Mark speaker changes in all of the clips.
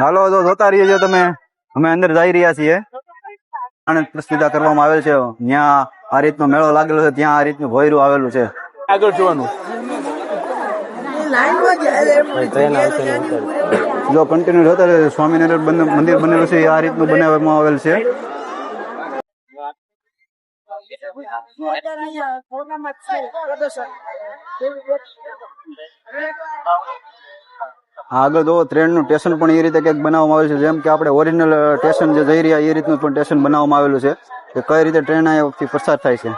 Speaker 1: હાલો તો જોતા રહીએ છો તમે. અમે અંદર જઈ રહ્યા છીએ. આણંદ પ્રસ્તુતા કરવામાં આવેલ છે. ત્યાં આ રીતનો મેળો લાગેલો છે ત્યાં આ રીતનું ભોયરું આવેલું છે.
Speaker 2: આગળ જોવાનું.
Speaker 1: જો કન્ટિન્યુ જોતા સ્વામિનારાયણ મંદિર બનેલું છે આ રીતનું બનાવવામાં આવેલ છે. આગળ જો ટ્રેનનું સ્ટેશન પણ એ રીતે કંઈક બનાવવામાં આવેલું છે, જેમ કે આપણે ઓરિજિનલ સ્ટેશન જે જઈ રહ્યા, એ રીતનું પણ સ્ટેશન બનાવવામાં આવેલું છે, કે કઈ રીતે ટ્રેન અહીંયાથી પસાર થાય છે.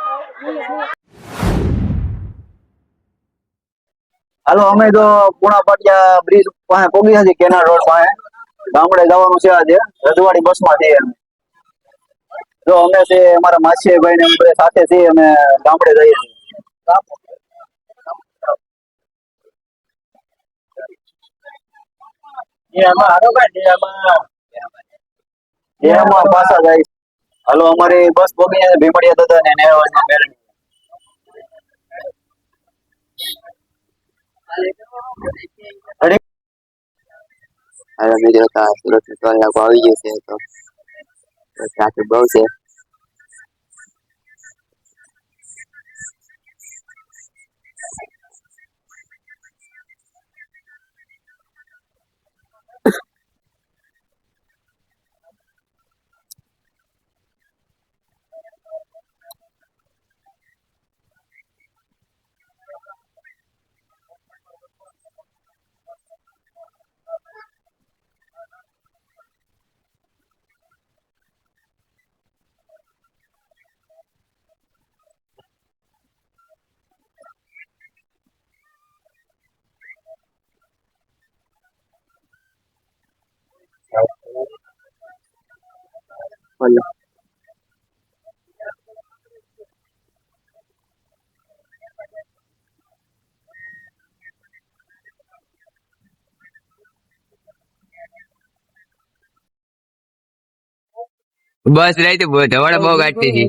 Speaker 1: હાલો, અમે તો પુણા પાટિયા બ્રિજ પાસે પહોંચ્યા છીએ કેનાલ રોડ પાસે. ગામડે જવાનું છે આજે, રજવાડી બસમાં છીએ અમે. જો અમે છે, અમારા માસીભાઈ ને સાથે છીએ, અમે ગામડે જઈએ છીએ. જાય. હાલો, અમારી બસ છે ભીમડિયા દાદા ને નેરવાડના મેળવી
Speaker 3: હવે મિત્રો તો સુરતનું આવી ગયું છે, તો ટ્રાફિક બહુ છે. બોલો બસ રહી તો ધવાડા બહુ ગાંઠતી હતી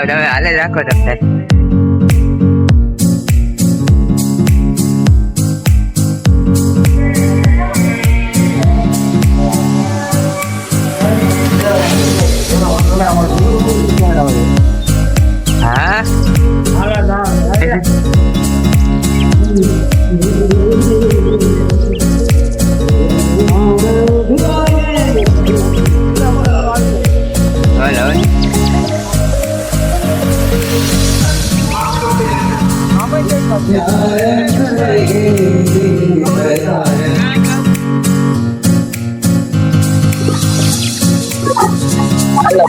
Speaker 3: હાલો તમે હાલે રાખો તમે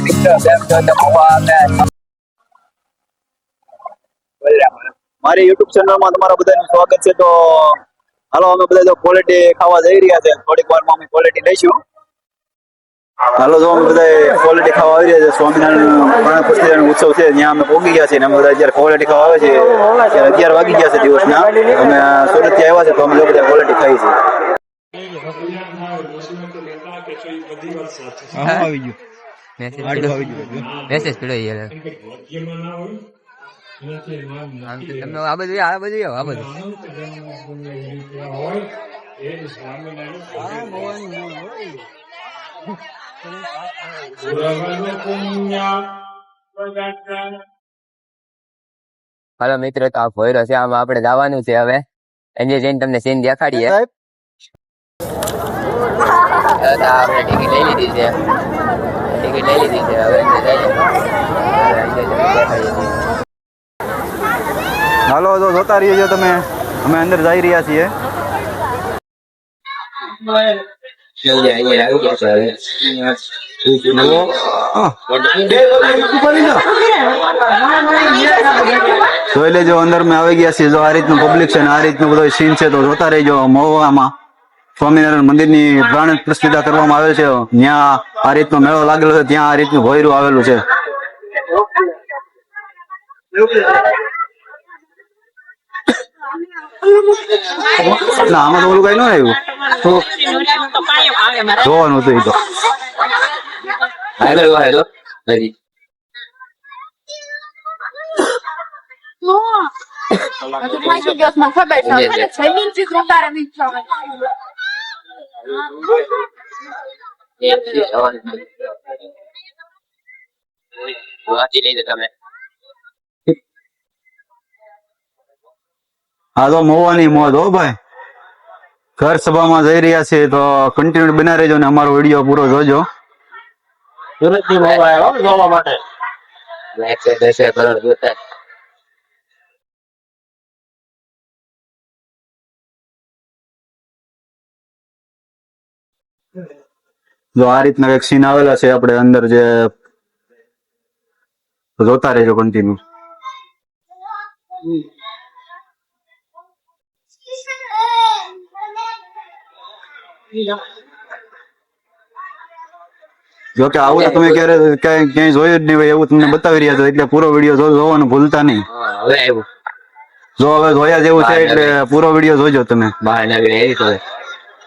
Speaker 1: મિત્ર કેમ છો માં મારી યુટ્યુબ તમારા બધાનું સ્વાગત છે. તો, હાલો, અમે બધા તો ક્વોલિટી ખાવા જઈ રહ્યા છે. થોડીક વારમાં અમે ક્વોલિટી લઈશું. હાલો તો અમે બધા ક્વોલિટી ખાવા આવી રહ્યા છે. સ્વામિનારાયણ પ્રાણ ઉત્સવ છે. ત્યાં અમે પહોંચી ગયા છીએ અને અમે બધા અત્યારે ક્વોલિટી ખાવા આવે છે. અત્યારે અગિયાર વાગી ગયા છે દિવસના. અમે સુરતથી આવ્યા છે તો અમે બધા ક્વોલિટી ખાઈ છીએ.
Speaker 3: આવી પીડો મેસેજ પીડો યાર આમ તો તમે આ બધું આ બધું આવો, આ બધું હાલો મિત્રો તો આ ભોયરો છે આમાં આપણે જવાનું છે હવે એને જઈને તમને સીન દેખાડીએ આપણે ટિકિટ લઈ લીધી છે ટિકિટ લઈ લીધી છે, હવે.
Speaker 1: હાલો તો જોતા રહીએ છો તમે. અમે અંદર જઈ રહ્યા છીએ. જોઈ લેજો, અંદર મેં આવી ગયા છીએ. જો આ રીતનું પબ્લિક છે ને આ રીતનું બધો સીન છે, તો જોતા રહેજો મહુવામાં સ્વામિનારાયણ મંદિરની પ્રાણ પ્રતિષ્ઠા કરવામાં આવેલ છે. ત્યાં આ રીતનો મેળો લાગેલો છે ત્યાં આ રીતનું ભોયરું આવેલું છે. ના આમાં ઓલું કઈ ન આવ્યું. જોવાનું તો.
Speaker 3: હેલો હેલો
Speaker 1: આ તો મોવાની મોત હો ભાઈ ઘર સભામાં જઈ રહ્યા છે તો કન્ટિન્યુ બના રહેજો ને અમારો વીડિયો પૂરો જોજો
Speaker 4: સુરતથી મોબાઈલ આવ્યો જોવા માટે
Speaker 1: જો આ રીતના કંઈક સીન આવેલા છે આપણે અંદર જે જોતા રહેજો કન્ટિન્યુ જો કે આવું તમે ક્યારે ક્યાંય ક્યાંય જોયું જ નહીં હોય એવું તમને બતાવી રહ્યા છો એટલે પૂરો વીડિયો જોવાનું ભૂલતા નહીં.
Speaker 3: હવે
Speaker 1: જો હવે જોયા જેવું છે એટલે પૂરો વીડિયો જોજો તમે.
Speaker 3: બહાર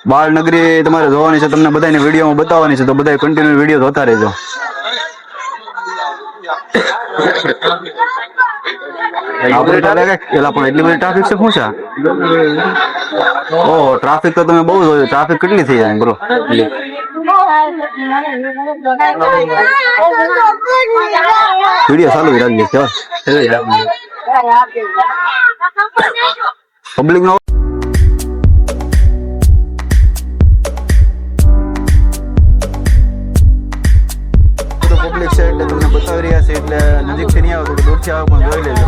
Speaker 1: બાળનગરી તમારે જોવાની છે તમને બધાને વિડીયોમાં બતાવવાની છે તો બધા કન્ટિન્યુ વીડિયો જોતા રહેજો. ટ્રાફિક છે શું છે? ઓહો ટ્રાફિક તો તમે બહુ જોયું ટ્રાફિક કેટલી થઈ જાય બ્રો વીડિયો ચાલુ રાખજે પબ્લિક નો આવે પણ જોઈ લેજો.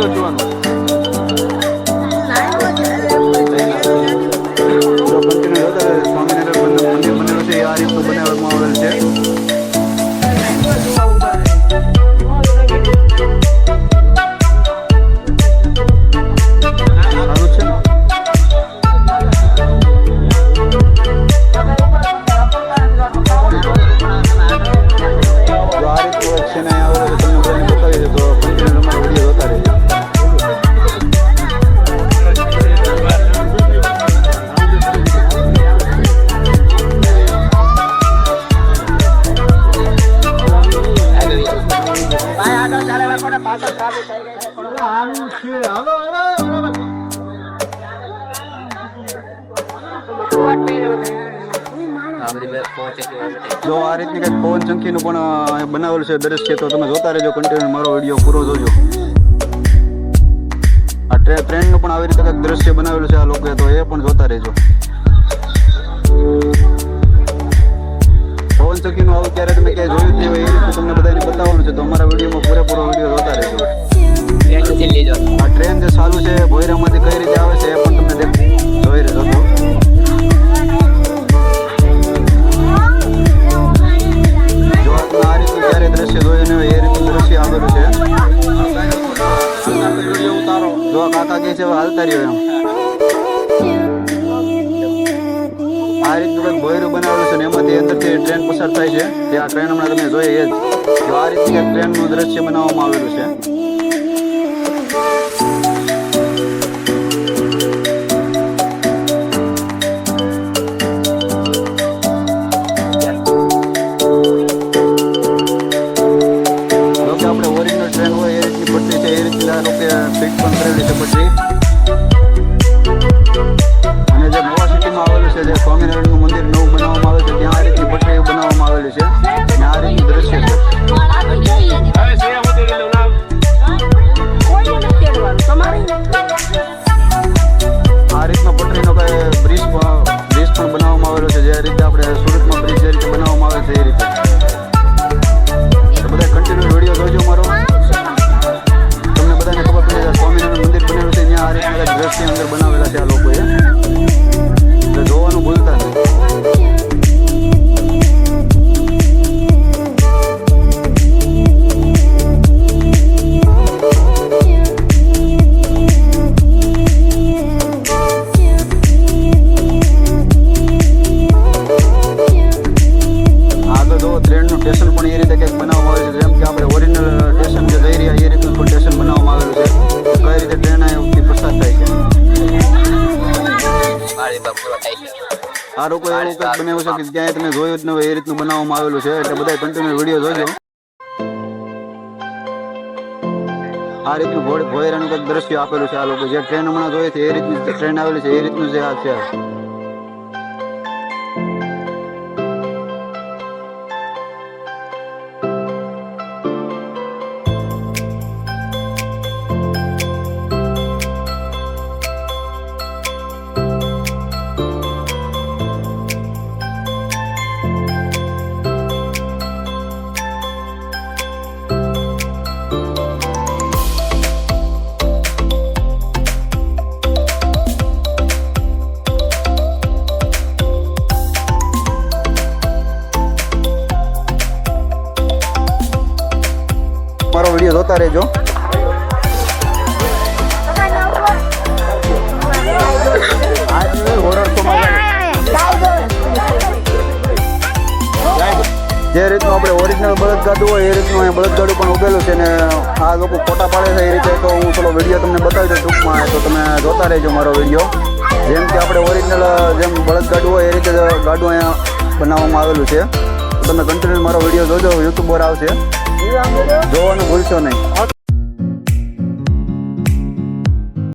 Speaker 4: ટ્રેન આગળ જોવાનું
Speaker 1: તો જો આ રીતની કંઈક પવન ચંકીનું પણ બનાવેલું છે દ્રશ્ય તો તમે જોતા રહેજો કન્ટિન્યુ મારો વીડિયો પૂરો જોજો. આ ટ્રે ટ્રેનનું પણ આવી રીતે કંઈક દ્રશ્ય બનાવેલું છે આ લોકોએ, તો એ પણ જોતા રહેજો. ચંકીનું આવું ક્યારે તમે ક્યાંય જોયું જ નહીં હોય એ રીતે તમને બધાને બતાવવાનું છે તો અમારા વિડીયોમાં પૂરેપૂરો વીડિયો જોતા રહેજો. આ ટ્રેન જે ચાલુ છે ભોયરામાંથી કઈ રીતે આવે છે એ પણ તમને જોઈ રહ્યો તો જો કાકા કે છે હાલતા રહ્યો એમ. અંદરથી ટ્રેન પસાર થાય છે. તે આ ટ્રેન હમણાં તમે જોઈએ જ. જો આ રીતે ટ્રેનનું દ્રશ્ય બનાવવામાં આવેલું છે. આ લોકો એવું કંઈક બનાવ્યું છે કે ક્યાંય તમે જોયું જ ન એ રીતનું બનાવવામાં આવેલું છે એટલે બધા કન્ટિન્યુ વીડિયો જોજો. આ રીતનું ભોય ભોયરાનું કંઈક દ્રશ્ય આપેલું છે આ લોકો. જે ટ્રેન હમણાં જોઈએ છે એ રીતની ટ્રેન આવેલી છે એ રીતનું જે આ છે. જોતા રહેજો. જે રીતનું આપણે ઓરિજિનલ બળદગાડું હોય, એ રીતનું અહીંયા બળદગાડું પણ ઉભેલું છે ને આ લોકો ફોટા પાડે છે એ રીતે. તો હું થોડો વીડિયો તમને બતાવી દઉં ટૂંકમાં, તો તમે જોતા રહેજો મારો વીડિયો જેમ કે આપણે ઓરિજિનલ જેમ બળદગાડું હોય, એ રીતે ગાડું અહીંયા બનાવવામાં આવેલું છે. તમે કન્ટિન્યુ મારો વીડિયો જોજો યુટ્યુબ પર આવશે. જોવાનું ભૂલશો નહીં.